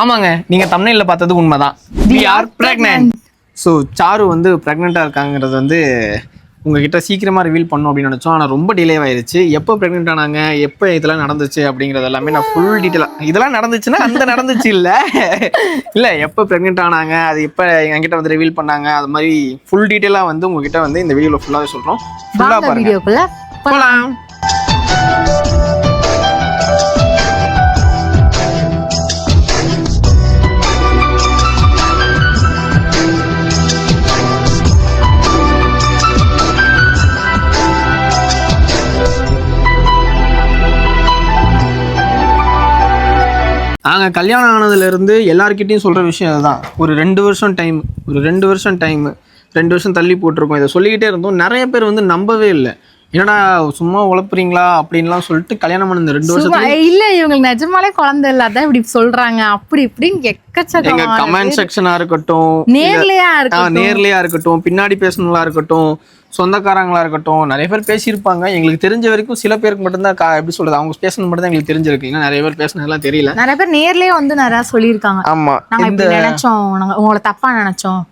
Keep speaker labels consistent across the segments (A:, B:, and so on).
A: ஆமாங்க நீங்க தமிழ்ல பார்த்தது உண்மைதான். We are pregnant so Charu வந்து ப்ரெக்னெண்ட்டாக இருக்காங்கிறது வந்து உங்ககிட்ட சீக்கிரமா ரிவீல் பண்ணும் அப்படின்னு நினச்சோம். ஆனால் ரொம்ப டிலே ஆயிருச்சு. எப்போ ப்ரெக்னென்ட் ஆனாங்க? எப்போ இதெல்லாம் நடந்துச்சு அப்படிங்கிறது எல்லாமே நான் ஃபுல் டீட்டெயிலாக இதெல்லாம் நடந்துச்சுன்னா அந்த நடந்துச்சு இல்லை. இல்லை எப்போ ப்ரெக்னென்ட் ஆனாங்க? அது எப்போ என்கிட்ட வந்து ரிவீல் பண்ணாங்க? அது மாதிரி ஃபுல் டீட்டெயிலாக வந்து உங்ககிட்ட வந்து இந்த வீடியோவில் ஃபுல்லாகவே சொல்கிறோம் ஃபுல்லாக பாருங்க. போகலாம் நாங்க கல்யாணம் ஆனதுல இருந்து எல்லார்கிட்டயும் சொல்ற விஷயம் அதுதான். ஒரு ரெண்டு வருஷம் டைம் ஒரு ரெண்டு வருஷம் டைம் ரெண்டு வருஷம் தள்ளி போட்டிருக்கோம். இதை சொல்லிக்கிட்டே இருந்தோம். நிறைய பேர் வந்து நம்பவே இல்லை. என்னடா சும்மா உழப்புறீங்களா அப்படின்லாம் சொல்லிட்டு கல்யாணம் பண்ண ரெண்டு வருஷத்துல
B: இல்ல இவங்களுக்கு நிஜமாலே குழந்தை இல்ல. அதான் இப்படி சொல்றாங்க. அப்படி இப்படின்னு
A: எங்க
B: எக்கச்சக்கமான
A: கமெண்ட். செக்ஷனா இருக்கட்டும்
B: நேர்லயா
A: ஆ,
B: இருக்கு
A: நேர்லயா இருக்கட்டும் பின்னாடி பேசணுங்களா இருக்கட்டும் சொந்தக்காரங்களா இருக்கட்டும் நிறைய பேர் பேசியிருப்பாங்க. எங்களுக்கு தெரிஞ்ச வரைக்கும் சில பேருக்கு மட்டும்தான் கா- எப்படி சொல்றது அவங்க பேசணும் மட்டும் தான் எங்களுக்கு தெரிஞ்சிருக்கு. ஏன்னா நிறைய பேர் பேசினதெல்லாம் தெரியல.
B: நிறைய பேர் நேர்லயே வந்து நிறைய சொல்லியிருக்காங்க.
A: ஆமா.
B: நாங்க இப்படி நினைச்சோம் நாங்க உங்களை தப்பா நினைச்சோம்.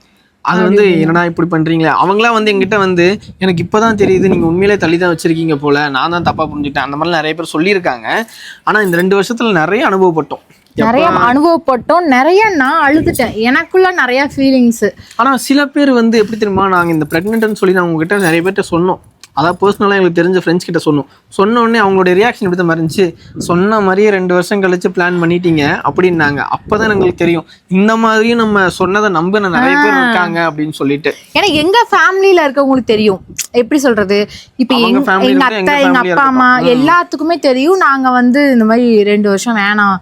A: அது வந்து என்னடா இப்படி பண்றீங்களே? அவங்களாம் வந்து எங்கிட்ட வந்து எனக்கு இப்பதான் தெரியுது நீங்க உண்மையிலே தள்ளி தான் வச்சிருக்கீங்க போல. நான் தான் தப்பா புரிஞ்சுக்கிட்டேன். அந்த மாதிரி நிறைய பேர் சொல்லியிருக்காங்க. ஆனா இந்த ரெண்டு வருஷத்துல நிறைய அனுபவப்பட்டோம்.
B: நிறைய அனுபவப்பட்டோம். நிறைய நான் அழுதுட்டேன். எனக்குள்ள நிறைய ஃபீலிங்ஸ்
A: ஆனா சில பேர் வந்து எப்படி தெரியுமா நாங்க இந்த பிரெக்னென்ட்னு சொல்லி நான் உங்ககிட்ட நிறைய பேர்ட்ட சொன்னோம். அதான் பர்சனலாக எங்களுக்கு தெரிஞ்ச ஃப்ரெண்ட்ஸ் கிட்ட சொன்னோம். சொன்ன உடனே அவங்களுடைய ரியாக்ஷன் எப்படி தான் இருந்துச்சு சொன்ன மாதிரியே ரெண்டு வருஷம் கழிச்சு பிளான் பண்ணிட்டீங்க அப்படின்னாங்க. அப்பதான் எங்களுக்கு தெரியும். இந்த மாதிரியும் நம்ம சொன்னதை நம்பின நிறைய பேர் இருக்காங்க அப்படின்னு சொல்லிட்டு.
B: ஏன்னா எங்க ஃபேமிலியில இருக்கவங்களுக்கு தெரியும். எப்படி சொல்றது? இப்ப எங்க எங்க அத்தை எங்க அப்பா அம்மா. எல்லாத்துக்குமே தெரியும். நாங்க வந்து இந்த மாதிரி ரெண்டு வருஷம் வேணாம்.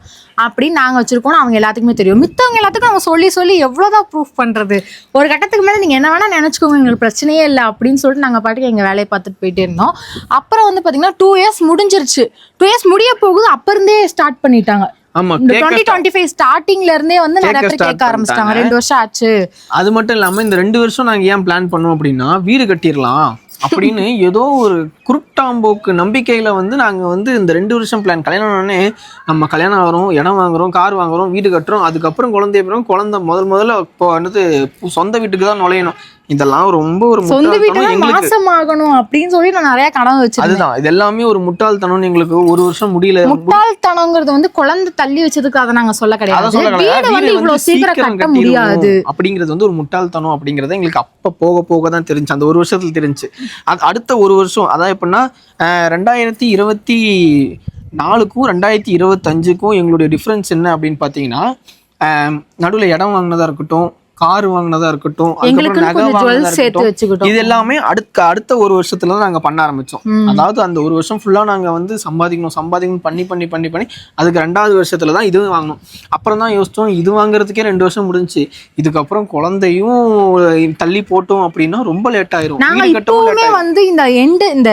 B: அப்படின்னு நாங்க வச்சிருக்கோம் அவங்க எல்லாத்துக்குமே தெரியும். மித்தவங்க எல்லாத்துக்கும் அவங்க சொல்லி சொல்லி எவ்வளவுதான் ப்ரூஃப் பண்றது? ஒரு கட்டத்துக்கு மேல நீங்க என்ன வேணா நினைச்சுக்கோங்க எங்களுக்கு பிரச்சனையே இல்லை அப்படின்னு சொல்லிட்டு நாங்க பாட்டுக்கு எங்க வேலையை பார்த்துட்டு போயிட்டே இருந்தோம். அப்புறம் வந்து பாத்தீங்கன்னா டூ இயர்ஸ் முடிஞ்சிருச்சு. டூ இயர்ஸ் முடிய போகுது அப்ப இருந்தே ஸ்டார்ட் பண்ணிட்டாங்க. ஸ்டார்டிங்ல இருந்தே வந்து நிறைய பேர் கேட்க ஆரம்பிச்சிட்டாங்க. ரெண்டு வருஷம் ஆச்சு.
A: அது மட்டும் இல்லாம இந்த ரெண்டு வருஷம் நாங்க ஏன் பிளான் பண்ணோம் அப்படின்னா வீடு கட்டிடலாம். அப்படின்னு ஏதோ ஒரு குருட்டாம்போக்கு நம்பிக்கையில் வந்து நாங்கள் வந்து இந்த ரெண்டு வருஷம் பிளான் கல்யாணம் நம்ம கல்யாணம் ஆகிறோம் இடம் வாங்குறோம் கார் வாங்குறோம் வீடு கட்டுறோம் அதுக்கப்புறம் குழந்தை பிறகு குழந்தை முதல் முதல்ல இப்போ வந்து சொந்த வீட்டுக்கு தான் நுழையணும். இதெல்லாம் ரொம்ப ஒரு
B: சொந்த
A: முட்டாள்தனம்
B: வீட்டுல
A: எங்களுக்கு.
B: மாசம் ஆகணும் அப்படின்னு சொல்லி நான் நிறைய கனவு வச்சிருந்தேன்.
A: அதுதான் இது எல்லாமே ஒரு முட்டாள்தனம்னு எங்களுக்கு ஒரு வருஷம் முடியல.
B: முட்டாள்தனங்கிறது வந்து குழந்தை தள்ளி வச்சதுக்கு அதை நாங்க சொல்ல கிடையாது. வீடு. வந்து இவ்வளவு சீக்கிரம் கட்ட முடியாது.
A: அப்படிங்கிறது வந்து ஒரு முட்டாள்தனம் அப்படிங்கிறது எங்களுக்கு அப்ப போக போக தான் தெரிஞ்சு அந்த ஒரு வருஷத்துல தெரிஞ்சு. அடுத்த ஒரு வருஷம் அதான் எப்படின்னா ரெண்டாயிரத்தி இருபத்தி நாலுக்கும் ரெண்டாயிரத்தி இருபத்தஞ்சுக்கும் எங்களுடைய டிஃப்ரென்ஸ் என்ன அப்படின்னு பார்த்தீங்கன்னா நடுவில் இடம் வாங்கினதா இருக்கட்டும் கார் வாங்கினதா இருக்கட்டும் இது எல்லாமே அடுத்த அடுத்த ஒரு வருஷத்துல தான் நாங்க பண்ண ஆரம்பிச்சோம். அதாவது அந்த ஒரு வருஷம் ஃபுல்லா நாங்க வந்து சம்பாதிக்கணும் சம்பாதிக்கணும் பண்ணி பண்ணி பண்ணி பண்ணி அதுக்கு ரெண்டாவது வருஷத்துல தான் இது வாங்கணும் அப்புறம் தான் யோசிச்சோம் இது வாங்குறதுக்கே ரெண்டு வருஷம் முடிஞ்சுச்சு இதுக்கப்புறம் குழந்தையும் தள்ளி போட்டோம் அப்படின்னா ரொம்ப லேட் ஆயிரும்.
B: வந்து இந்த எண்டு இந்த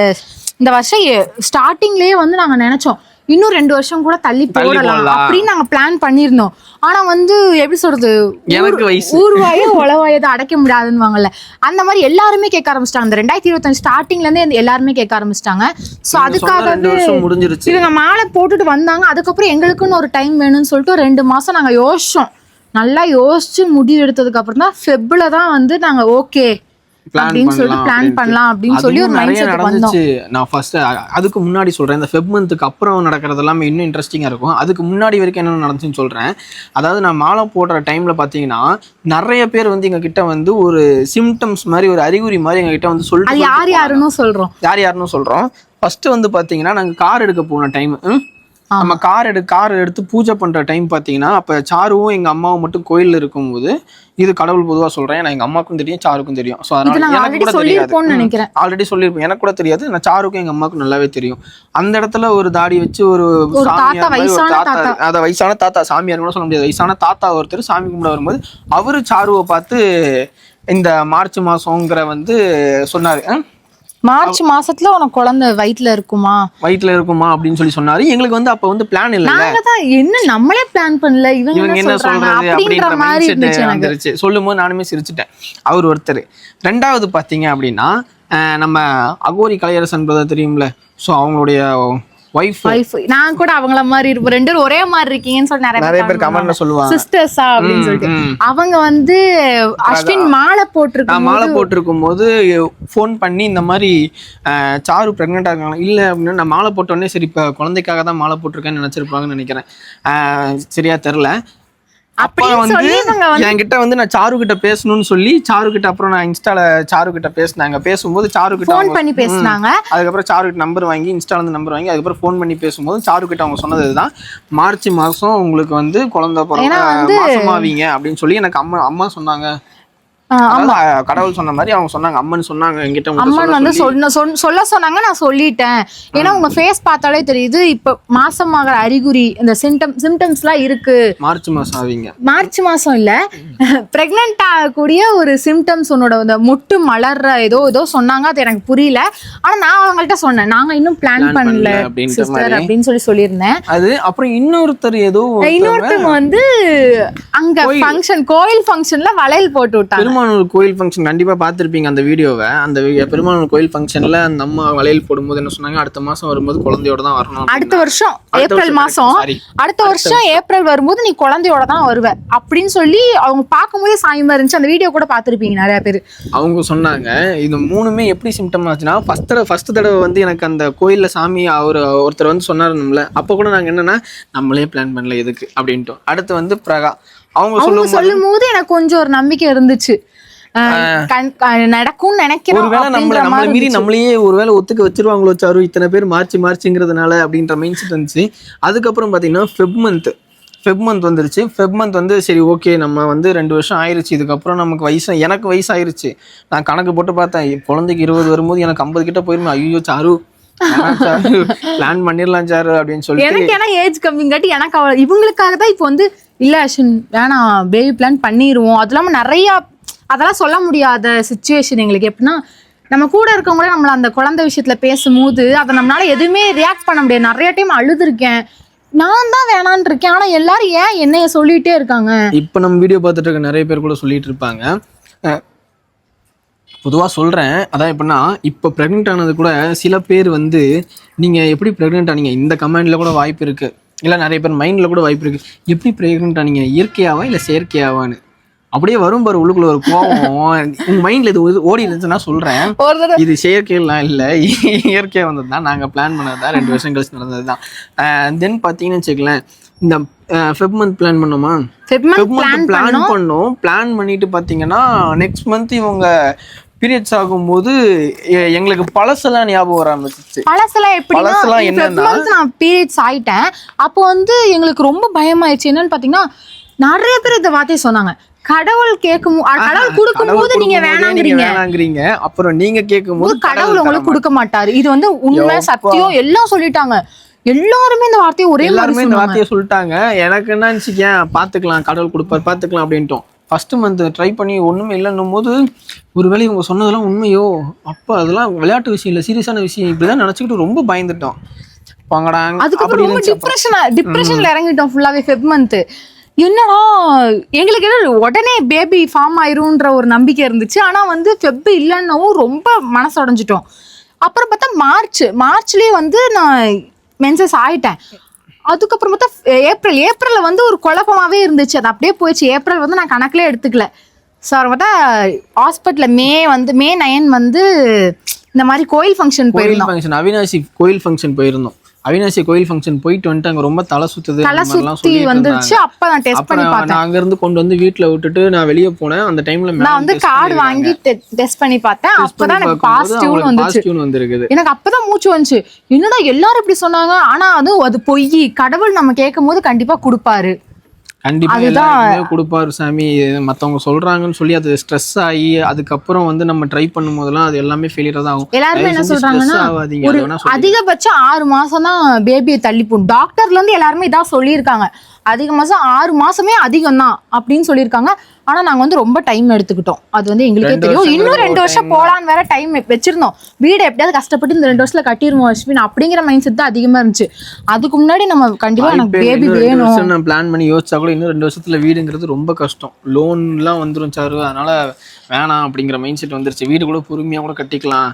B: இந்த வருஷம் ஸ்டார்டிங்லயே வந்து நாங்க நினைச்சோம் இன்னும் ரெண்டு வருஷம் கூட தள்ளி போடலாம். அப்படின்னு நாங்க பிளான் பண்ணியிருந்தோம். ஆனா வந்து எப்படி சொல்றது ஊர்வாய உளவாயதை அடைக்க முடியாதுன்னு அந்த மாதிரி எல்லாருமே கேட்க ஆரம்பிச்சிட்டாங்க. இந்த ரெண்டாயிரத்தி இருபத்தஞ்சு ஸ்டார்டிங்ல இருந்தே எல்லாருமே கேட்க ஆரம்பிச்சிட்டாங்க. சோ அதுக்காகவே இவங்க மாலை போட்டுட்டு வந்தாங்க. அதுக்கப்புறம் எங்களுக்குன்னு ஒரு டைம் வேணும்னு சொல்லிட்டு ரெண்டு மாசம் நாங்க யோசிச்சோம். நல்லா யோசிச்சு முடிவு எடுத்ததுக்கு அப்புறம் தான் ஃபெப்ல தான் வந்து நாங்க ஓகே அப்படின்னு சொல்லிட்டு
A: பண்ணலாம்
B: பிளான் பண்ணலாம் அப்படின்னு சொல்லி ஒரு
A: அதுவும்
B: மைண்ட்
A: நிறைய
B: செட் வந்தோம்.
A: நடந்துச்சு. நான் ஃபர்ஸ்ட் அதுக்கு முன்னாடி சொல்றேன் இந்த ஃபெப் மந்த்துக்கு அப்புறம் நடக்கிறது எல்லாமே இன்னும் இன்ட்ரெஸ்டிங்கா இருக்கும். அதுக்கு முன்னாடி வரைக்கும் என்ன நடந்துச்சுன்னு சொல்றேன். அதாவது நான் மாலை போடுற டைம்ல பாத்தீங்கன்னா நிறைய பேர் வந்து எங்க கிட்ட வந்து ஒரு சிம்டம்ஸ் மாதிரி ஒரு அறிகுறி மாதிரி எங்க கிட்ட வந்து சொல்லிட்டு
B: யார் யாருன்னு சொல்றோம்?
A: யார் யாருன்னு சொல்றோம்? ஃபர்ஸ்ட் வந்து பாத்தீங்கன்னா நாங்க கார் எடுக்க போன டைம். நம்ம கார் எடு கார் எடுத்து பூஜை பண்ற டைம் பாத்தீங்கன்னா அப்ப சாருவும் எங்க அம்மாவும் மட்டும் கோயில்ல இருக்கும்போது இது கடவுள் பொதுவா சொல்றேன். நான் எங்க அம்மாவுக்கும் தெரியும் சாருக்கும் தெரியும். ஸோ அதனால எனக்கு கூட தெரியாது.
B: நினைக்கிறேன்.
A: ஆல்ரெடி சொல்லியிருப்பேன் எனக்கு கூட தெரியாது. நான் சாருக்கும் எங்க அம்மாவுக்கும் நல்லாவே தெரியும். அந்த இடத்துல ஒரு தாடி வச்சு ஒரு
B: தாத்தா.
A: அத வயசான தாத்தா சாமியார் கூட சொல்ல முடியாது. வயசான தாத்தா ஒருத்தர் சாமி கும்பிட வரும்போது அவரு சாருவை பார்த்து இந்த மார்ச் மாசங்கிற வந்து சொன்னாரு. "அஹ்,
B: மார்ச் மாசத்துல உனக்கு குழந்தை வயித்துல இருக்குமா?
A: வயிற்றுல இருக்குமா அப்படின்னு சொல்லி சொன்னாரு. எங்களுக்கு வந்து அப்ப வந்து பிளான் இல்ல
B: நாங்க தான் என்ன நம்மளே பிளான் பண்ணல இவங்க என்ன சொல்றாங்க? அப்படின்ற மாதிரி இருந்துச்சு
A: செட்
B: எனக்கு.
A: வந்துருச்சு. சொல்லும் போது நானுமே சிரிச்சிட்டேன். அவர் ஒருத்தர். ரெண்டாவது பாத்தீங்க அப்படின்னா நம்ம அகோரி கலையரசன் பிரதர் தெரியும்ல? ஸோ அவங்களுடைய
B: நான் கூட அவங்கள மாதிரி இருப்போம் ரெண்டு பேரும் ஒரே மாதிரி இருக்கீங்கன்னு சொல்லி நிறைய
A: பேர் கமெண்ட்ல சொல்லுவாங்க.
B: சிஸ்டர்ஸா அப்படின்னு சொல்லிட்டு. அவங்க வந்து அஸ்வின் மாலை
A: நான்
B: போட்டிருக்கும்
A: மாலை போட்டிருக்கும் போது ஃபோன் பண்ணி இந்த மாதிரி சாரு ப்ரெக்னெண்ட்டாக இருக்காங்க இல்லை அப்படின்னு நான் மாலை போட்டோடனே சரி இப்போ குழந்தைக்காக தான் மாலை போட்டிருக்கேன்னு நினச்சிருப்பாங்கன்னு நினைக்கிறேன். சரியா தெரில அப்பா
B: இவங்க வந்து
A: என்கிட்ட வந்து நான் சாரு கிட்ட பேசணும்னு சொல்லி சாரு கிட்ட அப்புறம் நான் இன்ஸ்டால சாரு கிட்ட பேசினாங்க. பேசும்போது சாரு கிட்ட
B: ஃபோன் பண்ணி பேசினாங்க.
A: அதுக்கப்புறம் சாரு கிட்ட நம்பர் வாங்கி இன்ஸ்டால இருந்து நம்பர் வாங்கி அதுக்கப்புறம் ஃபோன் பண்ணி பேசும்போது சாரு கிட்ட அவங்க சொன்னது இதுதான். மார்ச் மாசம் உங்களுக்கு வந்து குழந்தை பிறந்த மாசமாவீங்க அப்படின்னு சொல்லி எனக்கு அம்மா அம்மா சொன்னாங்க. கடவுள் சொன்ன மாதிரி அவங்க சொன்னாங்க. அம்மன் சொன்னாங்க என்கிட்ட
B: அம்மன் வந்து. சொன்ன சொல்ல சொன்னாங்க நான் சொல்லிட்டேன். ஏன்னா உங்க ஃபேஸ் பார்த்தாலே தெரியுது இப்ப மாசமாகிற அறிகுறி இந்த சிம்டம் சிம்டம்ஸ்லாம் இருக்கு.
A: மார்ச் மாசம் ஆவீங்க.
B: மார்ச் மாசம் இல்ல. பிரெக்னென்ட் ஆகக்கூடிய ஒரு சிம்டம்ஸ் உன்னோட இந்த முட்டு மலர்ற ஏதோ ஏதோ சொன்னாங்க அது எனக்கு புரியல. ஆனா நான் அவங்கள்ட்ட சொன்னேன் நாங்க இன்னும் பிளான் பண்ணல சிஸ்டர். அப்படின்னு சொல்லி சொல்லியிருந்தேன்.
A: அது அப்புறம் இன்னொருத்தர் ஏதோ
B: இன்னொருத்தவங்க வந்து அங்க ஃபங்க்ஷன் கோயில் ஃபங்க்ஷன்ல வளையல் போட்டு விட்டாங்க.
A: பெருமானூர் கோயில் ஃபங்க்ஷன் கண்டிப்பா பார்த்திருப்பீங்க அந்த வீடியோவை. அந்த பெருமானூர் கோயில் ஃபங்க்ஷன்ல அந்த அம்மா வளையல் போடும்போது என்ன சொன்னாங்க? அடுத்த மாசம் வரும்போது குழந்தையோட தான் வரணும்
B: அடுத்த வருஷம் ஏப்ரல்
A: sorry.
B: அடுத்த வருஷம் ஏப்ரல் வரும்போது நீ குழந்தையோட தான் வருவ அப்படின்னு சொல்லி அவங்க பார்க்கும்போதே சாயமா இருந்துச்சு. அந்த வீடியோ கூட பார்த்திருப்பீங்க நிறைய பேர்.
A: அவங்க சொன்னாங்க இது மூணுமே எப்படி சிம்டம் ஆச்சுன்னா ஃபர்ஸ்ட் தடவை ஃபர்ஸ்ட் தடவை வந்து எனக்கு அந்த கோயில்ல சாமி அவர் ஒருத்தர் வந்து சொன்னாருல அப்போ கூட நாங்க என்னன்னா நம்மளே பிளான் பண்ணல எதுக்கு அப்படின்ட்டு அடுத்து வந்து பிரகா. அவங்க சொல்லும்
B: போது எனக்கு கொஞ்சம் ஒரு நம்பிக்கை இருந்துச்சு. நினைக்கிறோம்
A: ஒருவேளை நம்மள நம்மள மீறி. நம்மளையே ஒருவேளை ஒத்துக்க வச்சிருவாங்களோ சாரு இத்தனை பேர் மார்ச் மார்ச்ங்கிறதுனால அப்படின்ற மைண்ட் செட் இருந்துச்சு. அதுக்கப்புறம் பாத்தீங்கன்னா ஃபெப் மந்த் ஃபெப் மந்த் வந்துருச்சு. ஃபெப் மந்த் வந்து சரி ஓகே நம்ம வந்து ரெண்டு வருஷம் ஆயிருச்சு. இதுக்கப்புறம் நமக்கு வயசு எனக்கு வயசு ஆயிருச்சு நான் கணக்கு போட்டு பார்த்தேன் குழந்தைக்கு இருபது வரும்போது எனக்கு ஐம்பது கிட்ட போயிருமே. ஐயோ சாரு பிளான் பண்ணிடலாம் சாரு அப்படின்னு சொல்லிட்டு
B: எனக்கு ஏன்னா ஏஜ் கம்மிங்காட்டி எனக்கு அவ இவங்களுக்காக தான் இப்போ வந்து இல்லை அஸ்வின் வேணாம். பேபி பிளான் பண்ணிடுவோம் அது இல்லாமல் நிறையா அதெல்லாம் சொல்ல முடியாத சுச்சுவேஷன் எங்களுக்கு. எப்படின்னா நம்ம கூட இருக்கவங்களே நம்மளை அந்த குழந்தை விஷயத்தில் பேசும்போது அதை நம்மளால எதுவுமே ரியாக்ட் பண்ண முடியாது. நிறைய டைம் அழுதுருக்கேன். நான் தான் வேணான்னு இருக்கேன். ஆனால் எல்லாரும் ஏன் என்னைய சொல்லிகிட்டே இருக்காங்க?
A: இப்போ நம்ம வீடியோ பார்த்துட்டு இருக்க நிறைய பேர் கூட சொல்லிட்டு இருப்பாங்க. பொதுவாக சொல்கிறேன் அதான் எப்படின்னா இப்போ ப்ரெக்னென்ட் ஆனது கூட சில பேர் வந்து நீங்கள் எப்படி ப்ரெக்னென்ட் ஆனீங்க? இந்த கமெண்டில் கூட வாய்ப்பு இருக்குது இல்லை நிறைய பேர் மைண்டில் கூட வாய்ப்பு இருக்குது எப்படி ப்ரெக்னென்ட் ஆனீங்க? இயற்கையாவா இல்லை செயற்கையாவான்னு? அப்படியே வரும் பாரு உள்ளுக்குள்ள ஒரு கோவம் உங்கள் மைண்டில் இது ஓடி இருந்துச்சுன்னா
B: தடவை
A: இது செயற்கையெல்லாம் இல்லை. இயற்கையாக வந்தது தான் நாங்கள் பிளான் பண்ணது தான் ரெண்டு வருஷம் கழிச்சு நடந்தது தான் தென் பார்த்தீங்கன்னு வச்சுக்கலேன் இந்த ஃபெப் மந்த் பிளான் பண்ணோமா?
B: ஃபெப்
A: மந்த் பிளான் பண்ணோம். பிளான் பண்ணிட்டு பார்த்தீங்கன்னா நெக்ஸ்ட் மந்த் இவங்க பீரியட்ஸ் ஆகும்போது எங்களுக்கு பழசெல்லாம் ஞாபகம் வர ஆரம்பிச்சிச்சு
B: பழசெல்லாம் எப்படின்னா
A: பழசெல்லாம் என்னன்னா-
B: நான் பீரியட்ஸ் ஆயிட்டேன். அப்போ வந்து எங்களுக்கு ரொம்ப பயமாயிடுச்சு என்னன்னு பாத்தீங்கன்னா நிறைய பேர் இந்த வார்த்தையை சொன்னாங்க. கடவுள் கேட்கும் கடவுள் கொடுக்கும் போது நீங்க வேணாங்கிறீங்க.
A: அப்புறம் நீங்க கேட்கும் போது
B: கடவுள் உங்களுக்கு கொடுக்க மாட்டாரு இது வந்து உண்மை. சத்தியம் எல்லாம் சொல்லிட்டாங்க. எல்லாருமே இந்த வார்த்தையை ஒரே
A: எல்லாருமே இந்த வார்த்தையை சொல்லிட்டாங்க. எனக்கு என்ன நினச்சிக்கேன்? பார்த்துக்கலாம் கடவுள் கொடுப்பார் பார்த்துக்கலாம் அப்படின்ட்டோம். ஃபர்ஸ்ட் மந்த் ட்ரை பண்ணி ஒன்றுமே இல்லைன்னும் போது ஒருவேளை இவங்க சொன்னதெல்லாம் உண்மையோ அப்போ அதெல்லாம் விளையாட்டு விஷயம் இல்லை சீரியஸான விஷயம் இப்படிதான் நினச்சிக்கிட்டு ரொம்ப பயந்துட்டோம்.
B: அதுக்கப்புறம் ரொம்ப டிப்ரெஷனா டிப்ரெஷன்ல இறங்கிட்டோம் ஃபுல்லாவே ஃபெப் மந்த் என்னடா எங்களுக்கு என்ன உடனே பேபி ஃபார்ம் ஆயிரும்ன்ற ஒரு நம்பிக்கை இருந்துச்சு. ஆனா வந்து ஃபெப் இல்லைன்னவும் ரொம்ப மனசு உடைஞ்சிட்டோம். அப்புறம் பார்த்தா மார்ச் மார்ச்லயே வந்து நான் மென்சஸ் ஆயிட்டேன். அதுக்கப்புறம் பார்த்தா ஏப்ரல். ஏப்ரல்ல வந்து ஒரு குழப்பமாவே இருந்துச்சு. அது அப்படியே போயிடுச்சு. ஏப்ரல் வந்து நான் கணக்குல எடுத்துக்கல. ஸோ பார்த்தா ஹாஸ்பிட்டலில் மே வந்து மே நயன் வந்து இந்த மாதிரி கோயில் ஃபங்க்ஷன் போயிருந்தோம்.
A: ஃபங்க்ஷன் அவினாசி கோயில் ஃபங்க்ஷன் போயிருந்தோம். அவினாசி கோயில் ஃபங்க்ஷன் போயிட்டு வந்துட்டு அங்க ரொம்ப தலை சுத்துது
B: தலை சுத்தி வந்துருச்சு. அப்ப நான் டெஸ்ட் பண்ணி பார்த்தேன்.
A: நான் அங்க இருந்து கொண்டு வந்து வீட்ல விட்டுட்டு நான் வெளியே போனேன். அந்த டைம்ல
B: நான் வந்து கார்டு வாங்கி டெஸ்ட் பண்ணி பார்த்தேன். அப்பதான் எனக்கு பாசிட்டிவ்னு வந்துச்சு.
A: வந்திருக்குது.
B: எனக்கு அப்பதான் மூச்சு வந்துச்சு. என்னடா எல்லாரும் இப்படி சொன்னாங்க? ஆனா அது அது பொய். கடவுள் நம்ம கேட்கும் போது கண்டிப்பா கொடுப்பாரு.
A: கண்டிப்பா கொடுப்பாரு சாமி. மத்தவங்க சொல்றாங்கன்னு சொல்லி அது ஸ்ட்ரெஸ் ஆகி அதுக்கப்புறம் வந்து நம்ம ட்ரை பண்ணும் போதெல்லாம் அது எல்லாமே ஃபெயிலியர் தான் ஆகும்.
B: எல்லாருமே என்ன சொல்றாங்கன்னா. அதிகபட்சம் ஆறு மாசம் தான் பேபியை தள்ளி போடும். டாக்டர்ல இருந்து எல்லாருமே இதான் சொல்லியிருக்காங்க. அதிக மாசம் ஆறு மாசமே அதிகம் தான் அப்படின்னு சொல்லியிருக்காங்க. ஆனா நாங்க வந்து ரொம்ப டைம் எடுத்துக்கிட்டோம். அது வந்து எங்களுக்கே தெரியும். இன்னும் ரெண்டு வருஷம். போலான்னு வேற டைம் வச்சிருந்தோம். வீடு எப்படியாவது கஷ்டப்பட்டு இந்த ரெண்டு வருஷத்துல கட்டிருவோம் அஸ்வின் அப்படிங்கிற மைண்ட் செட் தான் அதிகமா இருந்துச்சு. அதுக்கு முன்னாடி நம்ம கண்டிப்பா எனக்கு பேபி வேணும்.
A: நான் பிளான் பண்ணி யோசிச்சா கூட இன்னும் ரெண்டு வருஷத்துல வீடுங்கிறது ரொம்ப கஷ்டம். லோன்லாம் வந்துரும் சாரு அதனால வேணாம் அப்படிங்கிற மைண்ட் செட் வந்துருச்சு. வீடு கூட பொறுமையா கூட கட்டிக்கலாம்.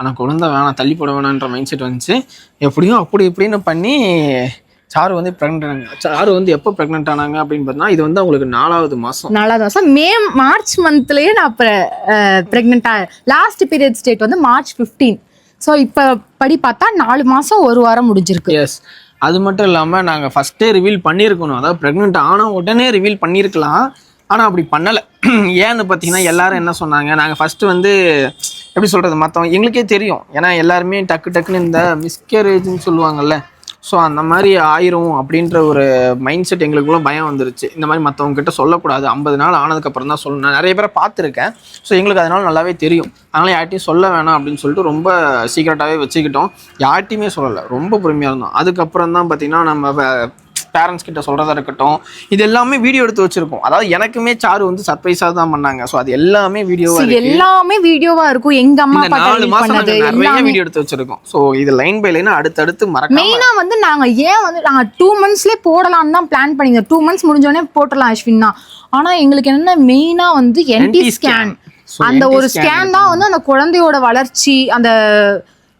A: ஆனால் குழந்தை வேணாம் தள்ளி போட வேணான்ற மைண்ட் செட் வந்துச்சு. எப்படியும் அப்படி இப்படின்னு பண்ணி சாரு வந்து ப்ரெக்னென்ட் ஆனாங்க. சாரு வந்து எப்போ ப்ரெக்னென்ட் ஆனாங்க அப்படின்னு பார்த்தா இது வந்து அவங்களுக்கு நாலாவது மாதம்
B: நாலாவது மாசம். மே மார்ச் மந்த்லயே நான் ப்ரெக்னெண்டா லாஸ்ட் பீரியட் ஸ்டேட் வந்து மார்ச் 15 ஸோ இப்போ படி பார்த்தா நாலு மாசம் ஒரு வாரம் முடிஞ்சிருக்கு.
A: எஸ் அது மட்டும் இல்லாமல் நாங்கள் ஃபஸ்ட்டே ரிவீல் பண்ணியிருக்கணும். அதாவது ப்ரெக்னென்ட் ஆன உடனே ரிவீல் பண்ணியிருக்கலாம். ஆனால் அப்படி பண்ணலை. ஏன்னு பார்த்தீங்கன்னா எல்லாரும் என்ன சொன்னாங்க? நாங்கள் ஃபஸ்ட்டு வந்து எப்படி சொல்கிறது மற்றவங்க எங்களுக்கே தெரியும். ஏன்னா எல்லாருமே டக்கு டக்குன்னு இந்த மிஸ்கேரேஜ்னு சொல்லுவாங்கல்ல. ஸோ அந்த மாதிரி ஆயிரும் அப்படின்ற ஒரு மைண்ட் செட் எங்களுக்குள்ள பயம் வந்துருச்சு. இந்த மாதிரி மற்றவங்க கிட்ட சொல்லக்கூடாது. ஐம்பது நாள் ஆனதுக்கப்புறம் தான் சொல்லணும். நான் நிறைய பேரை பார்த்துருக்கேன். ஸோ எங்களுக்கு அதனால நல்லாவே தெரியும். அதனால யார்ட்டையும் சொல்ல வேணாம் அப்படின்னு சொல்லிட்டு ரொம்ப சீக்கிரட்டாகவே வச்சுக்கிட்டோம். யார்ட்டையுமே சொல்லலை. ரொம்ப பொறுமையாக இருந்தோம். அதுக்கப்புறம் தான் பார்த்தீங்கன்னா நம்ம பேரண்ட்ஸ் கிட்ட சொல்கிறதா இருக்கட்டும் இது எல்லாமே வீடியோ எடுத்து வச்சிருக்கோம் அதாவது எனக்குமே சாரு வந்து சர்ப்ரைஸாக தான் பண்ணாங்க. ஸோ அது எல்லாமே
B: So,
A: வீடியோவாக
B: எல்லாமே வீடியோவா இருக்கும். எங்க அம்மா அப்பா
A: நாலு மாசம் நிறைய வீடியோ எடுத்து வச்சிருக்கோம். ஸோ இது லைன் பை லைன் அடுத்தடுத்து மறக்காம
B: மெயினா வந்து நாங்க ஏன் வந்து நாங்க டூ மந்த்ஸ்லயே போடலாம்னு தான் பிளான் பண்ணிங்க டூ மந்த்ஸ் முடிஞ்சோடனே போட்டுடலாம் அஸ்வின்னா ஆனா எங்களுக்கு என்ன மெயினா வந்து என்டி ஸ்கேன் அந்த ஒரு ஸ்கேன் தான் வந்து அந்த குழந்தையோட வளர்ச்சி அந்த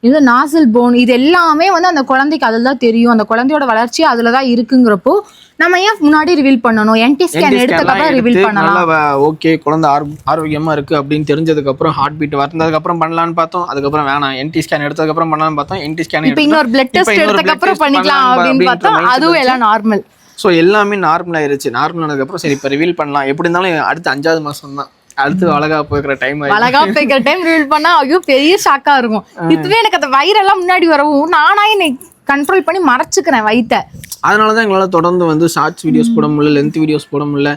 B: இது நாசில் போன் இது எல்லாமே வந்து அந்த குழந்தைக்கு அதில் தான் தெரியும். அந்த குழந்தையோட வளர்ச்சி அதுல தான் இருக்குங்கிறப்போ நம்ம ஏன் முன்னாடி ரிவீல் பண்ணணும்? என்டி ஸ்கேன் எடுத்ததுக்கப்புறம் ரிவீல் பண்ணலாம்.
A: ஓகே குழந்தை ஆரோ- ஆரோக்கியமா இருக்கு அப்படின்னு தெரிஞ்சதுக்கு அப்புறம் ஹார்ட் பீட் வந்ததுக்கு அப்புறம் பண்ணலாம்னு பார்த்தோம். அதுக்கப்புறம் வேணாம். என்டி ஸ்கேன் எடுத்ததுக்கு அப்புறம் பண்ணலாம்னு பார்த்தோம். என்டி ஸ்கேன்
B: இப்போ இன்னொரு பிளட் டெஸ்ட் எடுத்ததுக்கு அப்புறம் பண்ணிக்கலாம் அப்படின்னு பார்த்தா அதுவும் எல்லாம் நார்மல்
A: ஸோ எல்லாமே நார்மல் ஆயிருச்சு. நார்மல் ஆனதுக்கப்புறம் சரி இப்போ ரிவீல் பண்ணலாம். எப்படி இருந்தாலும் அடுத்து அஞ்சாவது மாசம் தான் அடுத்து அழகா போய்க்கிற டைம்
B: அழகா போய்க்கிற டைம் ரிவீல் பண்ணா ஐயோ பெரிய ஷாக்கா இருக்கும். இப்பவே எனக்கு அந்த வயிறெல்லாம் முன்னாடி வரவும் நானா என்னை கண்ட்ரோல் பண்ணி மறைச்சுக்கிறேன் வயித்தை.
A: அதனால தான் எங்களால் தொடர்ந்து வந்து ஷார்ட்ஸ் வீடியோஸ் போட முடியல லென்த் வீடியோஸ் போட முடியல.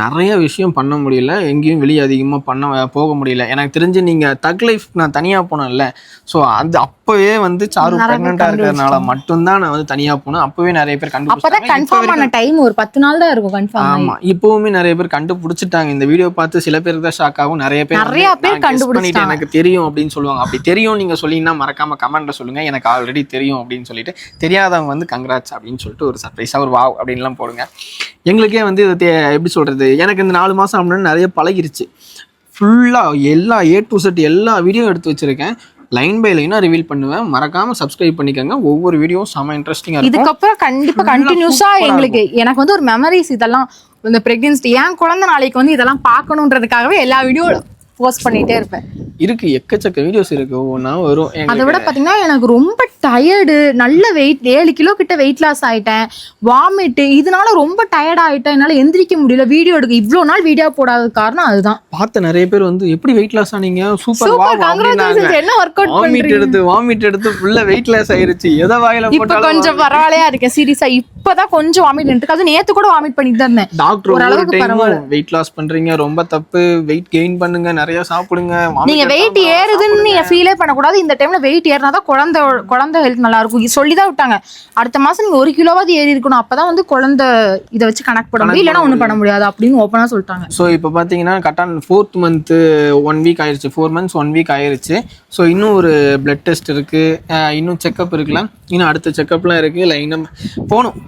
A: நிறைய விஷயம் பண்ண முடியல. எங்கேயும் வெளியே அதிகமாக பண்ண போக முடியல. எனக்கு தெரிஞ்சு நீங்கள் தக் லைஃப் நான் தனியாக போனேன்ல. ஸோ அது அப்போவே வந்து சாரு
B: பேர்
A: ப்ரெக்னெண்ட்டாக இருக்கிறதுனால மட்டும்தான் நான் வந்து தனியாக போனேன். அப்போவே நிறைய பேர்
B: அப்பதான்
A: கண்டுபிடிச்சாங்க
B: கன்ஃபார்ம் ஆன டைம் ஒரு பத்து நாள் தான் இருக்கும் கன்ஃபார்ம்
A: ஆமா இப்பவுமே நிறைய பேர் கண்டுபிடிச்சிட்டாங்க. இந்த வீடியோ பார்த்து சில பேருக்கு தான் ஷாக் ஆகும். நிறைய பேர்
B: நிறைய பேர்
A: "நான் guess பண்ணிட்டேன்,
B: கண்டுபிடிச்சிட்டாங்க."
A: எனக்கு தெரியும் அப்படின்னு சொல்லுவாங்க. அப்படி தெரியும் நீங்க சொன்னீங்கன்னா மறக்காம கமெண்ட்ல சொல்லுங்க. எனக்கு ஆல்ரெடி தெரியும் அப்படின்னு சொல்லிட்டு தெரியாதவங்க வந்து கங்க்ராட்ஸ் அப்படின்னு சொல்லிட்டு ஒரு சர்ப்ரைஸா ஒரு வாவ் அப்படின்லாம் போடுங்க. எங்களுக்கே வந்து இது எப்படி சொல்றது? எனக்கு இந்த நாலு மாசம் அப்படின்னு நிறைய பழகிருச்சு. ஃபுல்லா எல்லா ஏ டு செட் எல்லா வீடியோ எடுத்து வச்சிருக்கேன். லைன் பை லைனா ரிவீல் பண்ணுவேன். மறக்காம சப்ஸ்கிரைப் பண்ணிக்கோங்க. ஒவ்வொரு வீடியோவும் செம இன்ட்ரெஸ்டிங்கா இருக்கும்.
B: இதுக்கப்புறம் கண்டிப்பா கண்டினியூஸா எங்களுக்கு எனக்கு வந்து ஒரு மெமரிஸ் இதெல்லாம் இந்த பிரெக்னன்சி என் குழந்தை நாளைக்கு வந்து இதெல்லாம் பார்க்கணுன்றதுக்காகவே எல்லா வீடியோ போஸ்ட் பண்ணிட்டே இருப்பேன்.
A: இருக்கு எக்கச்சக்க வீடியோஸ் இருக்கு ஒவ்வொன்றா வரும்
B: அதை விட பாத்தீங்கன்னா எனக்கு ரொம்ப டயர்டு நல்ல வெயிட் ஏழு கிலோ கிட்ட வெயிட் லாஸ் ஆயிட்டேன். வாமிட்டு இதனால ரொம்ப டயர்ட் ஆயிட்டேன். என்னால எந்திரிக்க முடியல. வீடியோ எடுக்க இவ்வளவு நாள் வீடியோ போடாத காரணம் அதுதான்.
A: பார்த்த நிறைய பேர் வந்து எப்படி வெயிட் லாஸ் ஆனீங்க? சூப்பர்
B: என்ன ஒர்க் அவுட்
A: வாமிட் எடுத்து வாமிட் எடுத்து ஃபுல்லா வெயிட் லாஸ் ஆயிருச்சு. எதை வாயில
B: இப்ப கொஞ்சம் பரவாயில்லையா இருக்கேன் சீரியஸா இப்பதான் கொஞ்சம் வாமிட் இருக்கு. அது நேத்து கூட வாமிட் பண்ணிட்டு தான் இருந்தேன்
A: டாக்டர். வெயிட் லாஸ் பண்றீங்க. ரொம்ப தப்பு. வெயிட் கெயின் பண்ணுங்க. நிறைய சாப்பிடுங்க vomit
B: நீங்க வெயிட் ஏறுதுன்னு நீங்க ஃபீலே பண்ணக்கூடாது. இந்த டைம்ல வெயிட் ஏறினாதான் குழந்தை குழந்தை ஹெல்த் நல்லா இருக்கும். சொல்லி தான் விட்டாங்க. அடுத்த மாசம் நீங்க ஒரு கிலோவாவது ஏறி இருக்கணும். அப்பதான் வந்து குழந்தை இதை வச்சு கணக்கு போட முடியும். இல்லைன்னா ஒண்ணும் பண்ண முடியாது அப்படின்னு ஓப்பனா சொல்லிட்டாங்க.
A: ஸோ இப்போ பார்த்தீங்கன்னா கரெக்டாக ஃபோர்த் மந்த்து ஒன் வீக் ஆயிருச்சு. ஃபோர் மந்த்ஸ் ஒன் வீக் ஆயிருச்சு. ஸோ இன்னும் ஒரு பிளட் டெஸ்ட் இருக்குது இன்னும் செக்கப் இருக்குல்ல. இன்னும் அடுத்த செக்கப்லாம் இருக்குது லைனாக போகணும்.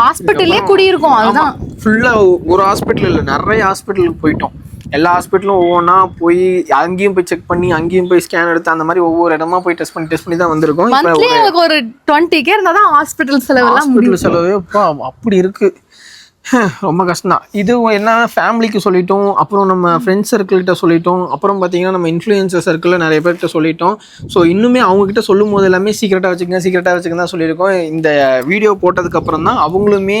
B: ஹாஸ்பிட்டல்லே குடியிருக்கோம். அதுதான்.
A: ஃபுல்லாக ஒரு ஹாஸ்பிட்டல் இல்லை. நிறைய ஹாஸ்பிட்டலுக்கு போயிட்டோம். எல்லா ஹாஸ்பிட்டலும் ஒவ்வொன்றா போய் அங்கேயும் போய் செக் பண்ணி அங்கேயும் போய் ஸ்கேன் எடுத்து அந்த மாதிரி ஒவ்வொரு இடமா போய் டெஸ்ட் பண்ணி டெஸ்ட் பண்ணி தான் வந்திருக்கோம்.
B: ஒரு டுவெண்ட்டி கே இருந்தா தான் ஹாஸ்பிட்டல் செலவெல்லாம்
A: ஹாஸ்பிட்டல் செலவே. அப்பா அப்படி இருக்கு. ரொம்ப கஷ்டம் தான் இது என்ன ஃபேமிலிக்கு சொல்லிட்டோம் அப்புறம் நம்ம ஃப்ரெண்ட்ஸ் சர்க்கிள்கிட்ட சொல்லிட்டோம் அப்புறம் பார்த்தீங்கன்னா நம்ம இன்ஃப்ளூயன்சர் சர்க்கிளில் நிறைய பேர்கிட்ட சொல்லிட்டோம். ஸோ இன்னுமே அவங்க கிட்ட சொல்லும் போது எல்லாமே சீக்கிரட்டாக வச்சுக்கங்க சீக்கிரட்டாக வச்சுக்கங்க தான் சொல்லியிருக்கோம். இந்த வீடியோ போட்டதுக்கு அப்புறம் தான் அவங்களுமே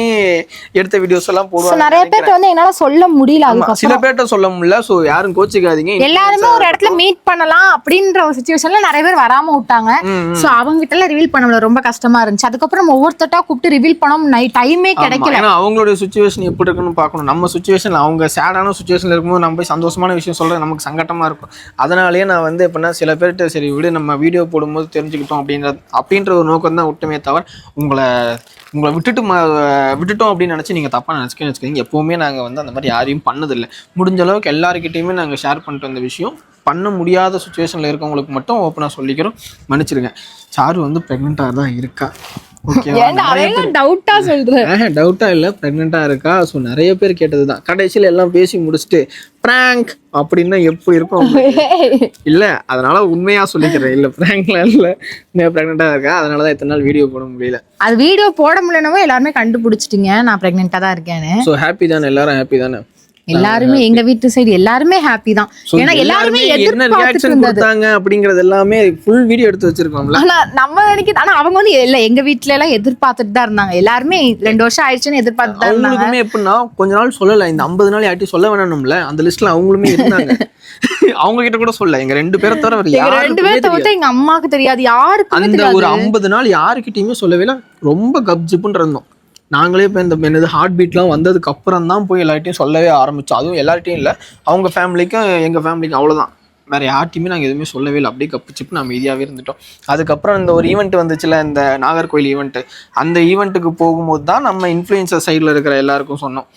A: எடுத்த வீடியோஸ் எல்லாம் போடுவாங்க
B: நிறைய பேர்ட்ட வந்து என்னால சொல்ல முடியல
A: சில பேர்கிட்ட சொல்ல முடியல. ஸோ யாரும் கோச்சிக்காதீங்க.
B: எல்லாருமே ஒரு இடத்துல மீட் பண்ணலாம் அப்படின்ற ஒரு சுச்சுவேஷன்ல நிறைய பேர் வராம விட்டாங்க.
A: ம்,
B: சோ அவங்க கிட்ட எல்லாம் ரிவீல் பண்ண ரொம்ப கஷ்டமா இருந்துச்சு. அதுக்கப்புறம் ஒவ்வொருத்தட்டா கூப்பிட்டு ரிவீல் பண்ணோம். டைமே கிடைக்கல.
A: ஏன்னா அவங்களுடைய சுச்சுவேஷன் எப்படி இருக்குன்னு பார்க்கணும். நம்ம சுச்சுவேஷன் அவங்க சேடான சுச்சுவேஷனில் இருக்கும்போது நம்ம போய் சந்தோஷமான விஷயம் சொல்கிறது நமக்கு சங்கட்டமாக இருக்கும். அதனாலேயே நான் வந்து எப்படின்னா சில பேர்கிட்ட சரி விடு நம்ம வீடியோ போடும்போது தெரிஞ்சுக்கிட்டோம் அப்படின்ற அப்படின்ற ஒரு நோக்கம் தான் விட்டுமே தவிர உங்களை உங்களை விட்டுட்டு ம விட்டுட்டோம் அப்படின்னு நினச்சி நீங்கள் தப்பாக நினச்சிக்க வச்சுக்கோங்க எப்போவுமே நாங்கள் வந்து அந்த மாதிரி யாரையும் பண்ணதில்லை. முடிஞ்ச அளவுக்கு எல்லாருக்கிட்டையுமே நாங்கள் ஷேர் பண்ணிட்டு வந்த விஷயம் பண்ண முடியாத சுச்சுவேஷனில் இருக்கவங்களுக்கு மட்டும் ஓப்பனாக சொல்லிக்கிறோம். மன்னிச்சிருங்க சாரு வந்து ப்ரெக்னெண்ட்டாக தான் இருக்கா?
B: டவுட்டா சொல்ற.
A: டவுட்டா இல்ல பிரெக்னெண்டா இருக்கா? ஸோ நிறைய பேர் கேட்டதுதான். கடைசியில எல்லாம் பேசி முடிச்சுட்டு பிராங்க் அப்படின்னா எப்படி இருக்கும்? இல்ல அதனால உண்மையா சொல்லிக்கிறேன். இல்ல பிராங்க்ல இல்ல. பிரெக்னெண்டா இருக்கா? அதனாலதான் இத்தனை நாள் வீடியோ போட முடியல.
B: அது வீடியோ போட முடியலனவோ எல்லாருமே கண்டுபிடிச்சிட்டீங்க. நான் பிரெக்னெண்டா தான் இருக்கேன்னு.
A: ஸோ ஹாப்பி தானே? எல்லாரும் ஹாப்பி தானே?
B: எல்லாருமே எங்க வீட்டு சைடு எல்லாருமே ஹாப்பி தான். ஏன்னா எல்லாருமே எதிர்பார்த்துட்டு
A: கொடுத்தாங்க அப்படிங்கறது எல்லாமே ஃபுல் வீடியோ எடுத்து வச்சிருக்கோம்ல.
B: ஆனா நம்ம நினைக்கிறது ஆனா அவங்க வந்து இல்ல எங்க வீட்ல எல்லாம் எதிர்பார்த்துட்டு தான் இருந்தாங்க. எல்லாருமே ரெண்டு வருஷம் ஆயிடுச்சுன்னு எதிர்பார்த்துட்டு தான் இருந்தாங்க.
A: எப்படின்னா கொஞ்ச நாள் சொல்லல. இந்த ஐம்பது நாள் யார்ட்டையும் சொல்ல வேணும்ல அந்த லிஸ்ட்ல அவங்களுமே இருந்தாங்க. அவங்க கிட்ட கூட சொல்ல எங்க ரெண்டு பேரை தவிர வேற
B: ரெண்டு பேர் தவிர்த்து எங்க அம்மாக்கு தெரியாது யாருக்குமே
A: அந்த ஒரு ஐம்பது நாள் யாருக்கிட்டயுமே சொல்லவே ரொம்ப கப்ஜிப்புன்னு இருந்தோம். நாங்களே இப்போ இந்த என்னது ஹார்ட் பீட்லாம் வந்ததுக்கு அப்புறம் தான் போய் எல்லார்ட்டையும் சொல்லவே ஆரம்பித்தோம் அதுவும் எல்லார்ட்டையும் இல்லை. அவங்க ஃபேமிலிக்கும் எங்கள் ஃபேமிலிக்கும் அவ்வளோதான் வேறு யார்ட்டையுமே நாங்கள் எதுவுமே சொல்லவே இல்லை. அப்படியே கப்பு சிப்பு நம்ம அமைதியாகவே இருந்துட்டோம். அதுக்கப்புறம் இந்த ஒரு ஈவெண்ட் வந்துச்சுல இந்த நாகர்கோயில் ஈவெண்ட்டு அந்த ஈவெண்ட்டுக்கு போகும்போது தான் நம்ம இன்ஃப்ளூயன்சர் சைடில் இருக்கிற எல்லாருக்கும் சொன்னோம்.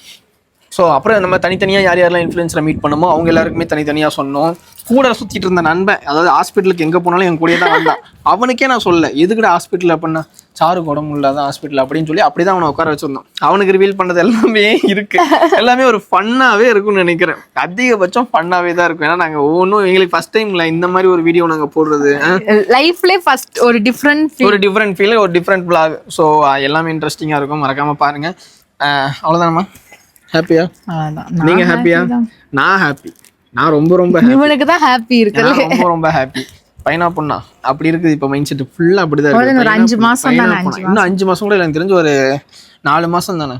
A: ஸோ அப்புறம் நம்ம தனித்தனியாக யார் யாரெல்லாம் இன்ஃப்ளூயன்ஸில் மீட் பண்ணுமோ அவங்க எல்லாருக்குமே தனித்தனியாக சொன்னோம். கூட சுற்றிட்டு இருந்த நண்பன் அதாவது ஹாஸ்பிட்டலுக்கு எங்கே போனாலும் என் கூடயே தான் வந்தான். அவனுக்கே நான் சொல்ல எதுக்குடா ஹாஸ்பிட்டல் அப்படின்னா சாரு உடம்பு இல்லாத ஹாஸ்பிட்டல் அப்படின்னு சொல்லி அப்படி தான் அவனை உட்கார வச்சிருந்தோம். அவனுக்கு ரிவீல் பண்ணது எல்லாமே இருக்கு. எல்லாமே ஒரு ஃபன்னாகவே இருக்கும்னு நினைக்கிறேன். அதிகபட்சம் ஃபன்னாகவே தான் இருக்கும். ஏன்னா நாங்கள் ஒவ்வொன்றும் எங்களுக்கு ஃபஸ்ட் டைம்ல இந்த மாதிரி ஒரு வீடியோ நாங்கள் போடுறது அஹ்,
B: லைஃப்ல ஃபர்ஸ்ட் ஒரு டிஃப்ரெண்ட்
A: ஒரு டிஃப்ரெண்ட் ஃபீல் ஒரு டிஃப்ரெண்ட் vlog. ஸோ எல்லாமே இன்ட்ரெஸ்டிங்காக இருக்கும். மறக்காம பாருங்க. அஹ், அவ்வளவுதானம்மா? ஹாப்பியா நீங்க ஹாப்பியா நான் ஹாப்பி நான் ரொம்ப ரொம்ப.
B: இவனுக்கு தான் ஹாப்பி இருக்கு
A: ரொம்ப ரொம்ப ஹாப்பி பையனா பொண்ணா அப்படி இருக்குது இப்போ மைண்ட் செட் ஃபுல்லா அப்படிதான்
B: ஒரு
A: இருக்கு
B: ஒரு அஞ்சு தானே,
A: பொண்ணா. இன்னும் அஞ்சு மாசம் கூட எனக்கு தெரிஞ்சு ஒரு நாலு மாசம் தானே.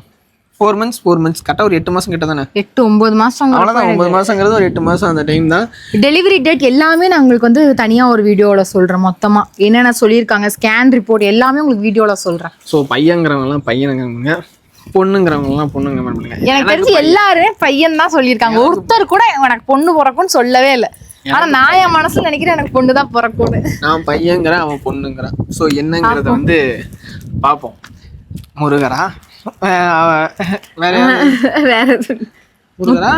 A: ஃபோர் மந்த்ஸ் ஃபோர் மந்த்ஸ் கரெக்டாக ஒரு எட்டு மாசம் கிட்ட தானே.
B: எட்டு ஒன்பது மாசம்
A: அவ்வளோதான் ஒன்பது மாசங்கிறது ஒரு எட்டு மாசம் அந்த டைம் தான்.
B: டெலிவரி டேட் எல்லாமே நான் உங்களுக்கு வந்து தனியா ஒரு வீடியோல சொல்றேன் மொத்தமா. என்னென்ன சொல்லியிருக்காங்க ஸ்கேன் ரிப்போர்ட் எல்லாமே உங்களுக்கு வீடியோல சொல்றேன்.
A: ஸோ பையங்கிறவங்கலாம் பையனுங்கிறவங்க பொண்ணுங்கிறவங்கலாம் பொண்ணுங்க பண்ணுங்க
B: எனக்கு தெரிஞ்சு எல்லாருமே பையன் தான் சொல்லியிருக்காங்க ஒருத்தர் கூட எனக்கு பொண்ணு பிறக்கும்னு சொல்லவே இல்லை ஆனா நான் என் மனசுல நினைக்கிறேன் எனக்கு பொண்ணு தான் பிறக்கும்னு
A: நான் பையங்கிறேன் அவன் பொண்ணுங்கிறான் ஸோ என்னங்கிறத வந்து பார்ப்போம் முருகரா வேற?
B: வேற
A: முருகரா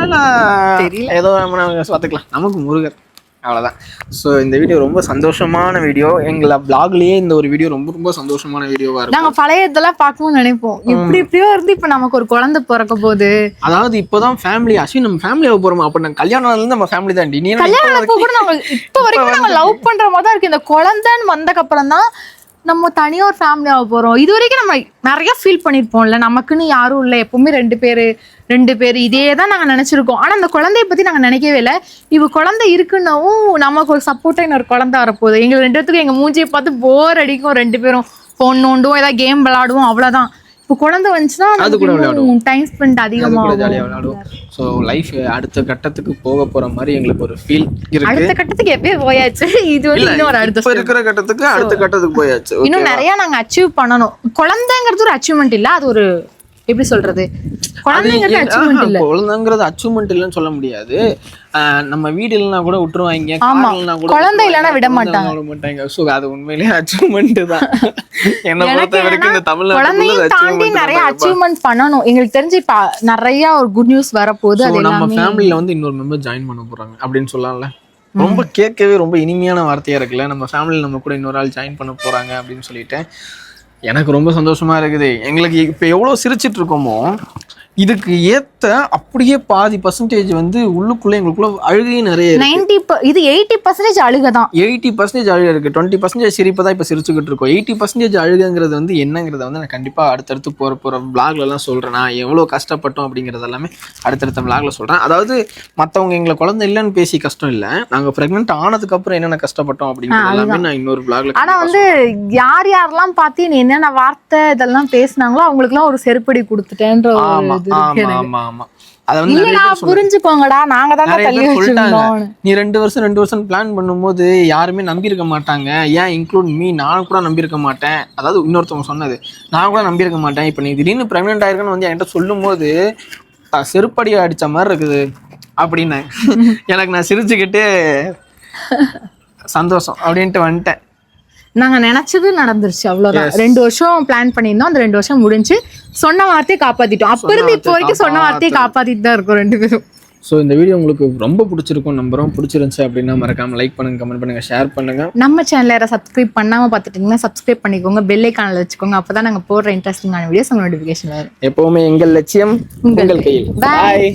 A: ஏதோ நம்ம நம்ம பார்த்துக்கலாம் நமக்கு முருகர் அவ்வளோதான் ஸோ இந்த வீடியோ ரொம்ப சந்தோஷமான வீடியோ எங்களை பிளாக்லயே இந்த ஒரு வீடியோ ரொம்ப ரொம்ப சந்தோஷமான வீடியோவாக இருக்கும்
B: நாங்க பழைய இதெல்லாம் பார்க்கணும்னு நினைப்போம். இப்படி இப்படியோ இருந்து இப்ப நமக்கு ஒரு குழந்தை பிறக்க போகுது.
A: அதாவது இப்போதான் ஃபேமிலி அஸ்வின் நம்ம ஃபேமிலியாக போகிறோமா அப்போ நான் கல்யாணம் இருந்து நம்ம ஃபேமிலி தான்
B: கல்யாணம் கூட நம்ம இப்ப வரைக்கும் நாங்க லவ் பண்ற மாதிரி தான் இருக்கு. இந்த குழந்தைன்னு வந்ததுக்கு அப்புறம் தான் நம்ம தனியாக ஒரு ஃபேமிலியாக போகிறோம் இது வரைக்கும் நம்ம நிறைய ஃபீல் பண்ணியிருப்போம்ல நமக்குன்னு யாரும் இல்லை. எப்போவுமே ரெண்டு பேர் ரெண்டு பேர். இதே தான் நாங்கள் நினச்சிருக்கோம். ஆனால் அந்த குழந்தைய பற்றி நாங்கள் நினைக்கவே இல்லை. இவ குழந்தை இருக்குன்னவும் நமக்கு ஒரு சப்போர்ட்டாக இன்னொரு குழந்தை வரப்போகுது. எங்கள் ரெண்டு இடத்துக்கும் எங்கள் மூஞ்சியை பார்த்து போர் அடிக்கும் ரெண்டு பேரும். ஃபோன் நோண்டுவோம் ஏதாவது கேம் விளாடுவோம் அவ்வளோதான் இப்போ குழந்தை வந்துச்சுன்னா
A: அது கூட
B: டைம் ஸ்பெண்ட்
A: அது கூட
B: அதிகமாகும்.
A: ஜாலியாக விளையாடுவோம். ஸோ லைஃப் அடுத்த கட்டத்துக்கு போக போற மாதிரி எங்களுக்கு ஒரு ஃபீல் இருக்கு.
B: அடுத்த கட்டத்துக்கு எப்பயே போயாச்சு. இது வந்து ஒரு அடுத்த
A: இருக்கிற கட்டத்துக்கு அடுத்த கட்டத்துக்கு போயாச்சு.
B: இன்னும் நிறைய நாங்க அச்சீவ் பண்ணணும். குழந்தைங்கிறது ஒரு அச்சீவ்மெண்ட் இல்ல அது ஒரு எப்படி சொல்றது? குழந்தைங்கிறது அச்சீவ்மெண்ட்
A: இல்லைன்னு சொல்ல முடியாது. நம்ம வீடு இல்லைன்னா கூட விட்டுருவாங்க.
B: குழந்தை இல்லைன்னா விட மாட்டாங்க.
A: விட மாட்டாங்க. ஸோ அது உண்மையிலேயே அச்சீவ்மெண்ட் தான். என்னை பொறுத்த வரைக்கும் இந்த தமிழ்நாட்டுக்குள்ள
B: குழந்தையும் தாண்டி நிறைய அச்சீவ்மெண்ட் பண்ணணும். எங்களுக்கு தெரிஞ்சு இப்ப நிறைய ஒரு குட் நியூஸ் வரப்போகுது. அது
A: நம்ம ஃபேமிலியில வந்து இன்னொரு மெம்பர் ஜாயின் பண்ண போறாங்க அப்படின்னு சொல்லலாம்ல. ரொம்ப கேட்கவே ரொம்ப இனிமையான வார்த்தையா இருக்குல்ல. நம்ம ஃபேமிலியில் நம்ம கூட இன்னொரு ஆள் ஜாயின் பண்ண போறாங்க அப்படின்னு சொல்லிட்டு. எனக்கு ரொம்ப சந்தோஷமா இருக்குது. எங்களுக்கு இப்போ எவ்வளோ சிரிச்சிட்டு இருக்கோமோ இதுக்கு ஏத்த அப்படியே பாதி பர்சன்டேஜ் வந்து உள்ளுக்குள்ள எங்களுக்குள்ள அழுகையும் நிறைய
B: நைன்டி இது எயிட்டி பர்சன்டேஜ் அழுகை தான்
A: எயிட்டி பர்சன்டேஜ் அழுகை இருக்கு. டுவெண்ட்டி பர்சன்டேஜ் சிரிப்பு தான் இப்போ சிரிச்சுக்கிட்டு இருக்கோம். எயிட்டி பர்சன்டேஜ் அழுகுங்கிறது வந்து என்னங்கிறத வந்து நான் கண்டிப்பாக அடுத்தடுத்து போகிற போகிற பிளாக்லலாம் சொல்கிறேன் நான் எவ்வளோ கஷ்டப்பட்டோம் அப்படிங்கிறது எல்லாமே அடுத்தடுத்த பிளாக்ல சொல்கிறேன் அதாவது மற்றவங்க எங்களை குழந்தை இல்லைன்னு பேசி கஷ்டம் இல்லை. நாங்கள் ப்ரெக்னென்ட் ஆனதுக்கப்புறம் என்னென்ன கஷ்டப்பட்டோம் அப்படிங்கிறது எல்லாமே நான் இன்னொரு பிளாக்ல
B: ஆனா வந்து யார் யாரெல்லாம் பார்த்து நீ என்னென்ன வார்த்தை இதெல்லாம் பேசுனாங்களோ அவங்களுக்குலாம் ஒரு செருப்படி கொடுத்துட்டேன்ற புரிஞ்சுக்கோங்கடா நாங்க தான் தள்ளி வச்சிருந்தோம்
A: நீ ரெண்டு வருஷம் ரெண்டு வருஷம் பிளான் பண்ணும்போது யாருமே நம்பியிருக்க மாட்டாங்க. ஏன் இன்க்ளூட் மீ நான் கூட நம்பியிருக்க மாட்டேன். அதாவது இன்னொருத்தவங்க சொன்னது. நான் கூட நம்பியிருக்க மாட்டேன். இப்போ நீ திடீர்னு ப்ரெக்னென்ட் ஆயிருக்குன்னு வந்து என்கிட்ட சொல்லும்போது செருப்படி அடிச்ச மாதிரி இருக்குது அப்படின்னேன் எனக்கு நான் சிரிச்சுக்கிட்டு சந்தோஷம் அப்படின்ட்டு வந்துட்டேன்.
B: நாங்க நினைச்சது நடந்துருச்சு அவ்வளவுதான். ரெண்டு வருஷம் பிளான் பண்ணியிருந்தோம் அந்த ரெண்டு வருஷம் முடிஞ்சு சொன்ன வார்த்தையை காப்பாத்திட்டோம். அப்ப இருந்து இப்போ வரைக்கும் சொன்ன வார்த்தையை காப்பாத்திட்டு தான் இருக்கோம் ரெண்டு பேரும்.
A: ஸோ இந்த வீடியோ உங்களுக்கு ரொம்ப பிடிச்சிருக்கும் நம்புறோம். பிடிச்சிருந்துச்சு அப்படின்னா மறக்காம லைக் பண்ணுங்க கமெண்ட் பண்ணுங்க ஷேர் பண்ணுங்க.
B: நம்ம சேனல் யாராவது சப்ஸ்கிரைப் பண்ணாம பார்த்துட்டீங்கன்னா சப்ஸ்கிரைப் பண்ணிக்கோங்க பெல் ஐக்கானில் வச்சுக்கோங்க. அப்பதான் நாங்க போடுற இன்ட்ரெஸ்டிங்கான வீடியோஸ் உங்க நோட்டிஃபிகேஷன் வரும்.
A: எப்பவுமே எங்கள் லட்சியம் உங்கள் கையில். பாய்